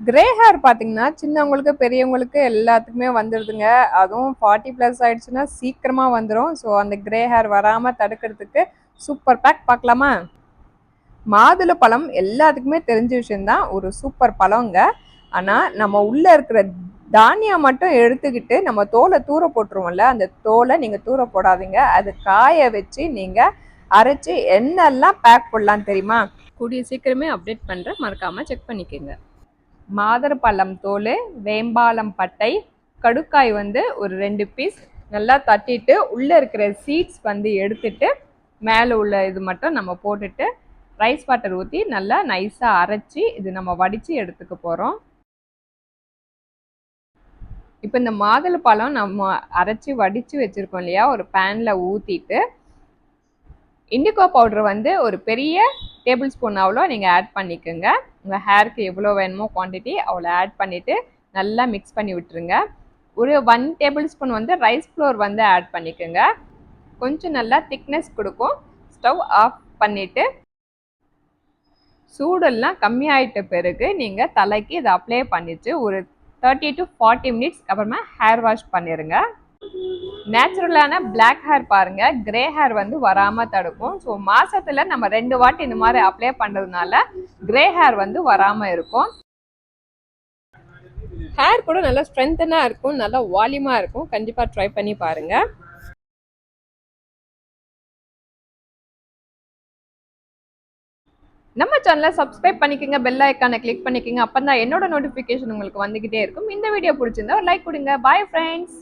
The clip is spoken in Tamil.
கிரே ஹேர் பார்த்தீங்கன்னா சின்னவங்களுக்கு பெரியவங்களுக்கு எல்லாத்துக்குமே வந்துடுதுங்க அதுவும் ஃபார்ட்டி ப்ளஸ் ஆயிடுச்சுன்னா சீக்கிரமாக வந்துடும் ஸோ அந்த கிரே ஹேர் வராமல் தடுக்கிறதுக்கு சூப்பர் பேக் பார்க்கலாமா? மாதுளை பழம் எல்லாத்துக்குமே தெரிஞ்ச விஷயம்தான். ஒரு சூப்பர் பழங்க. ஆனால் நம்ம உள்ளே இருக்கிற தானியம் மட்டும் எடுத்துக்கிட்டு நம்ம தோலை தூர போட்டுருவோம்ல அந்த தோலை நீங்கள் தூர போடாதீங்க. அது காய வச்சு நீங்கள் அரைச்சி என்னெல்லாம் பேக் பண்ணலாம் தெரியுமா? கூடிய சீக்கிரமே அப்டேட் பண்ணுறேன் மறக்காமல் செக் பண்ணிக்கோங்க. மாதுளப்பழம் தோல் வேம்பாலம் பட்டை கடுக்காய் வந்து ஒரு ரெண்டு பீஸ் நல்லா தட்டிட்டு உள்ளே இருக்கிற சீட்ஸ் வந்து எடுத்துட்டு மேலே உள்ள இது மட்டும் நம்ம போட்டுட்டு ரைஸ் வாட்டர் ஊற்றி நல்லா நைஸாக அரைச்சி இது நம்ம வடித்து எடுத்துக்க போகிறோம் இப்போ இந்த மாதுளை பழம் நம்ம அரைச்சி வடித்து வச்சுருக்கோம் இல்லையா? ஒரு பேனில் ஊற்றிட்டு இண்டிகோ பவுடர் வந்து ஒரு பெரிய டேபிள் ஸ்பூன் அவ்வளோ நீங்கள் ஆட் பண்ணிக்கோங்க. உங்கள் ஹேருக்கு எவ்வளோ வேணுமோ குவான்டிட்டி அவ்வளோ ஆட் பண்ணிவிட்டு நல்லா மிக்ஸ் பண்ணி விட்டுருங்க. ஒரு ஒன் டேபிள் ஸ்பூன் வந்து ரைஸ் ஃப்ளோர் வந்து ஆட் பண்ணிக்கோங்க. கொஞ்சம் நல்லா திக்னஸ் கொடுக்கும். ஸ்டவ் ஆஃப் பண்ணிவிட்டு சூடெல்லாம் கம்மியாயிட்ட பிறகு நீங்கள் தலைக்கு இதை அப்ளை பண்ணிவிட்டு ஒரு தேர்ட்டி டு ஃபார்ட்டி மினிட்ஸ் அப்புறமா ஹேர் வாஷ் பண்ணிடுங்க நேச்சுரலான பிளாக் ஹேர் பாருங்க. கிரே ஹேர் வந்து வராம தடுக்கும். ஸோ மாசத்துல நம்ம ரெண்டு வாட்டி இந்த மாதிரி அப்ளை பண்றதுனால கிரே ஹேர் வந்து வராம இருக்கும். ஹேர் கூட நல்லா ஸ்ட்ரென்த்தனா இருக்கும். நல்லா வால்யூமா இருக்கும். கண்டிப்பா ட்ரை பண்ணி பாருங்க. நம்ம சேனலை சப்ஸ்கிரைப் பண்ணிக்கோங்க. பெல் ஐக்கானை கிளிக் பண்ணிக்கோங்க. அப்போ தான் என்னோட நோட்டிஃபிகேஷன் உங்களுக்கு வந்துகிட்டே இருக்கும். இந்த வீடியோ பிடிச்சிருந்தா ஒரு லைக் கொடுங்க. Bye friends